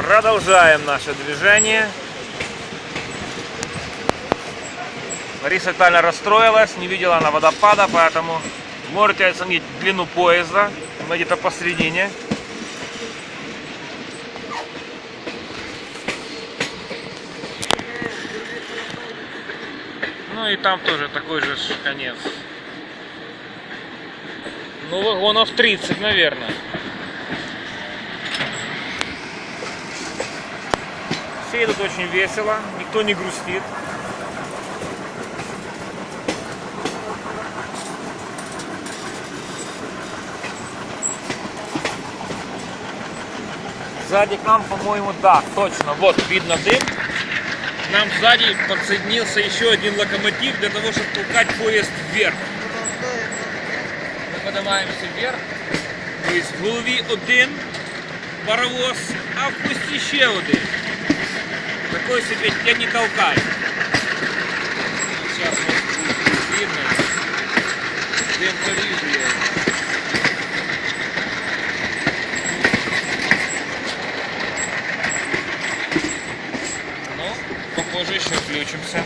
Продолжаем наше движение. Лариса тотально расстроилась, не видела она водопада, поэтому можете оценить длину поезда. Мы где-то посередине. Ну и там тоже такой же конец. Ну, вагонов 30, наверное. Все идут очень весело, никто не грустит. Сзади к нам, по-моему, да, точно, вот видно дым. Нам сзади подсоединился еще один локомотив для того, чтобы толкать поезд вверх. Ми поднимаемся вверх. Тобто в голові один паровоз, а в ще один. Такой себе я не толкай. Сейчас вот видно. Дым повижу я. Ну, похоже, еще включимся.